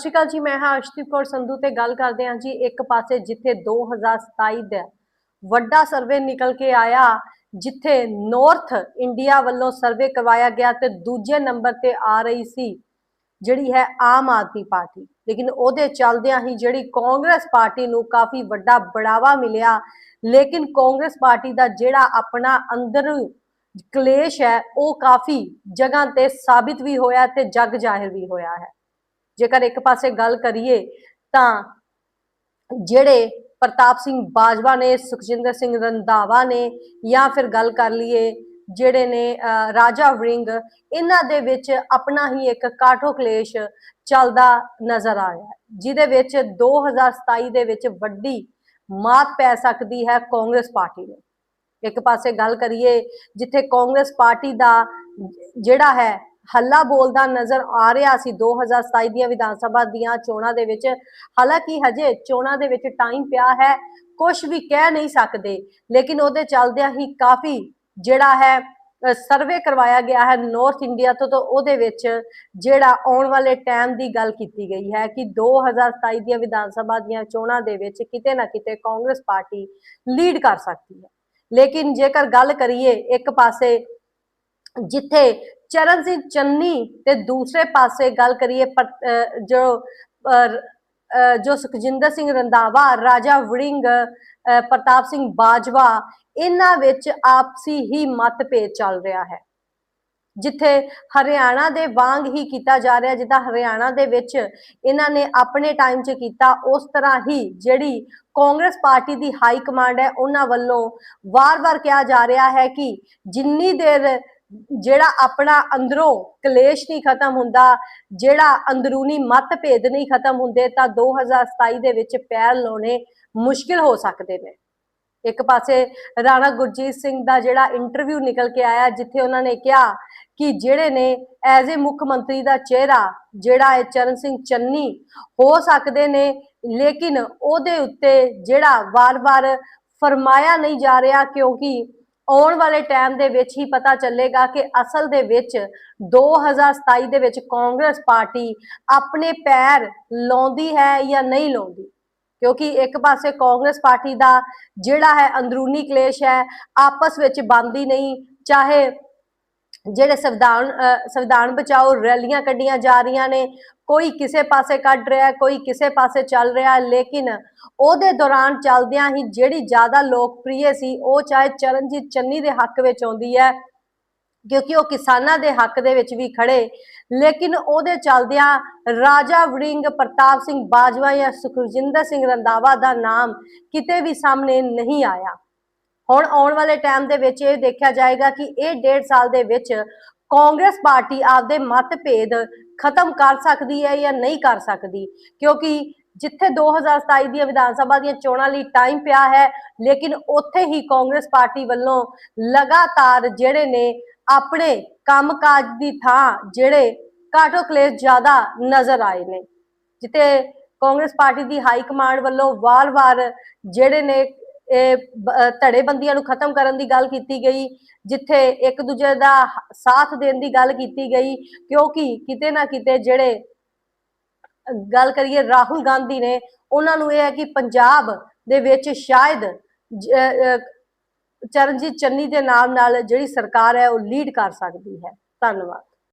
ਸਤਿ ਸ਼੍ਰੀ ਅਕਾਲ ਜੀ, ਮੈਂ ਹਾਂ ਅਰਸ਼ਦੀਪ ਕੌਰ ਸੰਧੂ ਤੇ ਗੱਲ ਕਰਦੇ ਹਾਂ ਜੀ ਇੱਕ ਪਾਸੇ ਜਿੱਥੇ 2027 ਦਾ ਵੱਡਾ ਸਰਵੇ ਨਿਕਲ ਕੇ ਆਇਆ, ਜਿੱਥੇ ਨਾਰਥ ਇੰਡੀਆ ਵੱਲੋਂ ਸਰਵੇ ਕਰਵਾਇਆ ਗਿਆ ਤੇ ਦੂਜੇ ਨੰਬਰ ਤੇ ਆ ਰਹੀ ਸੀ ਜਿਹੜੀ ਹੈ ਆਮ ਆਦਮੀ ਪਾਰਟੀ। ਲੇਕਿਨ ਉਹਦੇ ਚੱਲਦਿਆਂ ਹੀ ਜਿਹੜੀ ਕਾਂਗਰਸ ਪਾਰਟੀ ਨੂੰ ਕਾਫੀ ਵੱਡਾ ਬੜਾਵਾ ਮਿਲਿਆ, ਲੇਕਿਨ ਕਾਂਗਰਸ ਪਾਰਟੀ ਦਾ ਜਿਹੜਾ ਆਪਣਾ ਅੰਦਰ ਕਲੇਸ਼ ਹੈ, ਉਹ ਕਾਫੀ ਜਗ੍ਹਾ ਤੇ ਸਾਬਿਤ ਵੀ ਹੋਇਆ ਤੇ ਜਗ ਜ਼ਾਹਿਰ ਵੀ ਹੋਇਆ ਹੈ। ਜੇਕਰ ਇੱਕ ਪਾਸੇ ਗੱਲ ਕਰੀਏ ਤਾਂ ਜਿਹੜੇ ਪ੍ਰਤਾਪ ਸਿੰਘ ਬਾਜਵਾ ਨੇ, ਸੁਖਜਿੰਦਰ ਸਿੰਘ ਰੰਧਾਵਾ ਨੇ ਜਾਂ ਫਿਰ ਗੱਲ ਕਰ ਲਈਏ ਜਿਹੜੇ ਨੇ ਰਾਜਾ ਵਰਿੰਗ, ਇਹਨਾਂ ਦੇ ਵਿੱਚ ਆਪਣਾ ਹੀ ਇੱਕ ਕਾਠੋ ਕਲੇਸ਼ ਚੱਲਦਾ ਨਜ਼ਰ ਆ ਰਿਹਾ ਜਿਹਦੇ ਵਿੱਚ 2027 ਦੇ ਵਿੱਚ ਵੱਡੀ ਮਾਤ ਪੈ ਸਕਦੀ ਹੈ ਕਾਂਗਰਸ ਪਾਰਟੀ ਨੂੰ। ਇੱਕ ਪਾਸੇ ਗੱਲ ਕਰੀਏ ਜਿੱਥੇ ਕਾਂਗਰਸ ਪਾਰਟੀ ਦਾ ਜਿਹੜਾ ਹੈ ਹੱਲਾ ਬੋਲਦਾ ਨਜ਼ਰ ਆ ਰਿਹਾ ਸੀ 2027 ਦੀਆਂ ਵਿਧਾਨ ਸਭਾ ਦੀਆਂ ਚੋਣਾਂ ਦੇ ਵਿੱਚ। ਹਾਲਾਂਕਿ ਹਜੇ ਚੋਣਾਂ ਦੇ ਵਿੱਚ ਟਾਈਮ ਪਿਆ ਹੈ ਕੁਝ ਵੀ ਕਹਿ ਨਹੀਂ ਸਕਦੇ। ਲੇਕਿਨ ਉਹਦੇ ਚੱਲਦਿਆਂ ਹੀ ਕਾਫੀ ਜਿਹੜਾ ਹੈ ਸਰਵੇ ਕਰਵਾਇਆ ਗਿਆ ਹੈ ਨਾਰਥ ਇੰਡੀਆ ਤੋਂ, ਤਾਂ ਉਹਦੇ ਵਿੱਚ ਜਿਹੜਾ ਆਉਣ ਵਾਲੇ ਟਾਈਮ ਦੀ ਗੱਲ ਕੀਤੀ ਗਈ ਹੈ ਕਿ 2027 ਦੀਆਂ ਵਿਧਾਨ ਸਭਾ ਦੀਆਂ ਚੋਣਾਂ ਦੇ ਵਿੱਚ ਕਿਤੇ ਨਾ ਕਿਤੇ ਕਾਂਗਰਸ ਪਾਰਟੀ ਲੀਡ ਕਰ ਸਕਦੀ ਹੈ। ਲੇਕਿਨ ਜੇਕਰ ਗੱਲ ਕਰੀਏ ਇੱਕ ਪਾਸੇ ਜਿੱਥੇ ਚਰਨ ਸਿੰਘ ਚੰਨੀ ਤੇ ਦੂਸਰੇ ਪਾਸੇ ਗੱਲ ਕਰੀਏ ਜੋ ਜੋ ਸੁਖਜਿੰਦਰ ਸਿੰਘ ਰੰਧਾਵਾ, ਰਾਜਾ ਵੜਿੰਗ ਪ੍ਰਤਾਪ ਸਿੰਘ ਬਾਜਵਾ, ਇਹਨਾਂ ਵਿੱਚ ਆਪਸੀ ਹੀ ਮਤਭੇਦ ਚੱਲ ਰਿਹਾ ਹੈ। ਜਿੱਥੇ ਹਰਿਆਣਾ ਦੇ ਵਾਂਗ ਹੀ ਕੀਤਾ ਜਾ ਰਿਹਾ, ਜਿੱਦਾਂ ਹਰਿਆਣਾ ਦੇ ਵਿੱਚ ਇਹਨਾਂ ਨੇ ਆਪਣੇ ਟਾਈਮ 'ਚ ਕੀਤਾ, ਉਸ ਤਰ੍ਹਾਂ ਹੀ ਜਿਹੜੀ ਕਾਂਗਰਸ ਪਾਰਟੀ ਦੀ ਹਾਈ ਕਮਾਂਡ ਹੈ, ਉਹਨਾਂ ਵੱਲੋਂ ਵਾਰ-ਵਾਰ ਕਿਹਾ ਜਾ ਰਿਹਾ ਹੈ ਕਿ ਜਿੰਨੀ ਦੇਰ ਜਿਹੜਾ ਆਪਣਾ ਅੰਦਰੋਂ ਕਲੇਸ਼ ਨਹੀਂ ਖਤਮ ਹੁੰਦਾ, ਜਿਹੜਾ ਅੰਦਰੂਨੀ ਮਤਭੇਦ ਨਹੀਂ ਖਤਮ ਹੁੰਦੇ, ਤਾਂ 2027 ਦੇ ਵਿੱਚ ਪੈਰ ਲਾਉਣੇ ਮੁਸ਼ਕਿਲ ਹੋ ਸਕਦੇ ਨੇ। ਇੱਕ ਪਾਸੇ ਰਾਣਾ ਗੁਰਜੀਤ ਸਿੰਘ ਦਾ ਜਿਹੜਾ ਇੰਟਰਵਿਊ ਨਿਕਲ ਕੇ ਆਇਆ, ਜਿੱਥੇ ਉਹਨਾਂ ਨੇ ਕਿਹਾ ਕਿ ਜਿਹੜੇ ਨੇ ਐਜ਼ ਏ ਮੁੱਖ ਮੰਤਰੀ ਦਾ ਚਿਹਰਾ, ਜਿਹੜਾ ਹੈ ਚਰਨ ਸਿੰਘ ਚੰਨੀ ਹੋ ਸਕਦੇ ਨੇ, ਲੇਕਿਨ ਉਹਦੇ ਉੱਤੇ ਜਿਹੜਾ ਵਾਰ-ਵਾਰ ਫਰਮਾਇਆ ਨਹੀਂ ਜਾ ਰਿਹਾ, ਕਿਉਂਕਿ ਆਉਣ ਵਾਲੇ ਟਾਈਮ ਦੇ ਵਿੱਚ ਹੀ ਪਤਾ ਚੱਲੇਗਾ ਕਿ ਅਸਲ ਦੇ ਵਿੱਚ 2027 ਦੇ ਵਿੱਚ ਕਾਂਗਰਸ ਪਾਰਟੀ ਆਪਣੇ ਪੈਰ ਲਾਉਂਦੀ ਹੈ ਜਾਂ ਨਹੀਂ ਲਾਉਂਦੀ। ਕਿਉਂਕਿ ਇੱਕ ਪਾਸੇ ਕਾਂਗਰਸ ਪਾਰਟੀ ਦਾ ਜਿਹੜਾ ਹੈ ਅੰਦਰੂਨੀ ਕਲੇਸ਼ ਹੈ, ਆਪਸ ਵਿੱਚ ਬੰਦੀ ਨਹੀਂ, ਚਾਹੇ ਜਿਹੜੇ ਸੰਵਿਧਾਨ, ਅਹ, ਸੰਵਿਧਾਨ ਬਚਾਓ ਰੈਲੀਆਂ ਕੱਢੀਆਂ ਜਾ ਰਹੀਆਂ ਨੇ, ਕੋਈ ਕਿਸੇ ਪਾਸੇ ਕੱਢ ਰਿਹਾ, ਕੋਈ ਕਿਸੇ ਪਾਸੇ ਚੱਲ ਰਿਹਾ, ਲੇਕਿਨ ਉਹਦੇ ਦੌਰਾਨ ਚੱਲਦਿਆਂ ਹੀ ਜਿਹੜੀ ਜ਼ਿਆਦਾ ਲੋਕਪ੍ਰਿਯ ਸੀ, ਉਹ ਚਾਹੇ ਚਰਨਜੀਤ ਚੰਨੀ ਦੇ ਹੱਕ ਵਿੱਚ ਆਉਂਦੀ ਹੈ, ਕਿਉਂਕਿ ਉਹ ਕਿਸਾਨਾਂ ਦੇ ਹੱਕ ਦੇ ਵਿੱਚ ਵੀ ਖੜੇ, ਲੇਕਿਨ ਉਹਦੇ ਚੱਲਦਿਆਂ ਰਾਜਾ ਵੜਿੰਗ ਪ੍ਰਤਾਪ ਸਿੰਘ ਬਾਜਵਾ ਜਾਂ ਸੁਖਜਿੰਦਰ ਸਿੰਘ ਰੰਧਾਵਾ ਦਾ ਨਾਮ ਕਿਤੇ ਵੀ ਸਾਹਮਣੇ ਨਹੀਂ ਆਇਆ। ਹੁਣ ਆਉਣ ਵਾਲੇ ਟਾਈਮ ਦੇ ਵਿੱਚ ਇਹ ਦੇਖਿਆ ਜਾਏਗਾ ਕਿ ਇਹ ਡੇਢ ਸਾਲ ਦੇ ਵਿੱਚ ਕਾਂਗਰਸ ਪਾਰਟੀ ਆਪਦੇ ਮਤਭੇਦ ਖਤਮ ਕਰ ਸਕਦੀ ਹੈ ਜਾਂ ਨਹੀਂ ਕਰ ਸਕਦੀ, ਕਿਉਂਕਿ ਜਿੱਥੇ 2027 ਦੀਆਂ ਵਿਧਾਨ ਸਭਾ ਦੀਆਂ ਚੋਣਾਂ ਲਈ ਟਾਈਮ ਪਿਆ ਹੈ, ਲੇਕਿਨ ਉੱਥੇ ਹੀ ਕਾਂਗਰਸ ਪਾਰਟੀ ਵੱਲੋਂ ਲਗਾਤਾਰ ਜਿਹੜੇ ਨੇ ਆਪਣੇ ਕੰਮਕਾਜ ਦੀ ਥਾਂ ਜਿਹੜੇ ਕਾਟੋ ਕਲੇਸ਼ ਜ਼ਿਆਦਾ ਨਜ਼ਰ ਆਏ ਨੇ। ਜਿੱਥੇ ਕਾਂਗਰਸ ਪਾਰਟੀ ਦੀ ਹਾਈ ਕਮਾਂਡ ਵੱਲੋਂ ਵਾਰ-ਵਾਰ ਜਿਹੜੇ ਨੇ ਧੜੇਬੰਦੀਆਂ ਨੂੰ ਖਤਮ ਕਰਨ ਦੀ ਗੱਲ ਕੀਤੀ ਗਈ, ਜਿੱਥੇ ਇੱਕ ਦੂਜੇ ਦਾ ਸਾਥ ਦੇਣ ਦੀ ਗੱਲ ਕੀਤੀ ਗਈ, ਕਿਉਂਕਿ ਕਿਤੇ ਨਾ ਕਿਤੇ ਜਿਹੜੇ ਗੱਲ ਕਰੀਏ ਰਾਹੁਲ ਗਾਂਧੀ ਨੇ, ਉਹਨਾਂ ਨੂੰ ਇਹ ਹੈ ਕਿ ਪੰਜਾਬ ਦੇ ਵਿੱਚ ਸ਼ਾਇਦ ਚਰਨਜੀਤ ਚੰਨੀ ਦੇ ਨਾਮ ਨਾਲ ਜਿਹੜੀ ਸਰਕਾਰ ਹੈ ਉਹ ਲੀਡ ਕਰ ਸਕਦੀ ਹੈ। ਧੰਨਵਾਦ।